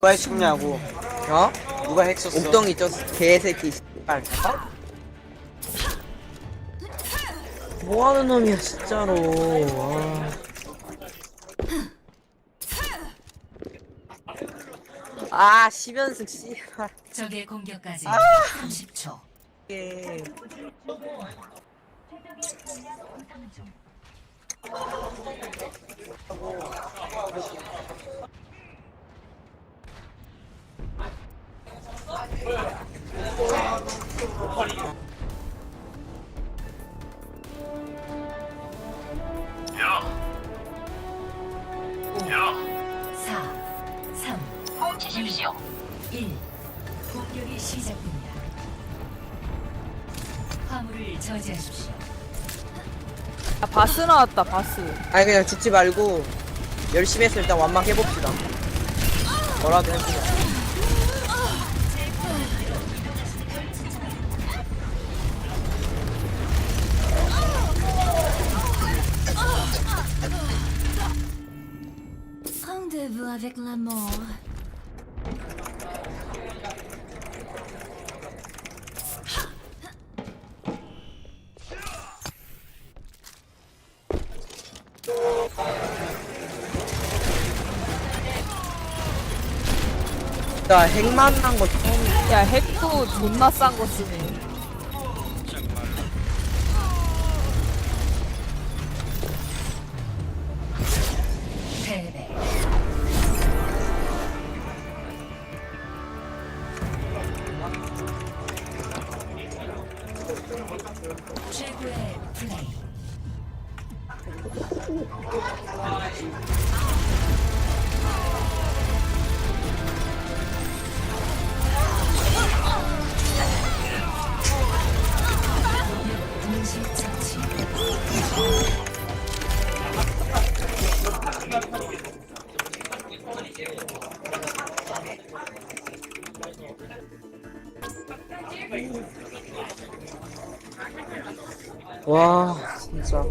누가 해쳤냐고. 어? 누가 해쳤어? 옥덩이 저 개새끼. 빨 뭐하는 놈이야 진짜로. 아, 아 시변승 씨발. 적의 공격까지 아! 30초. 이 멈추십시오. 1. 공격이 시작됩니다. 화물을 저지하십시오. 아, 바스 나왔다 바스 아니 그냥 죽지 말고 열심히 해서 일단 완막 해봅시다 뭐라도 해보자 Rendez-vous avec la mort. 나 핵만 한거 처음 야 핵도 존나 싼 거 쓰네 패배. 최고의 플레이. 동시 처치. 와 진짜.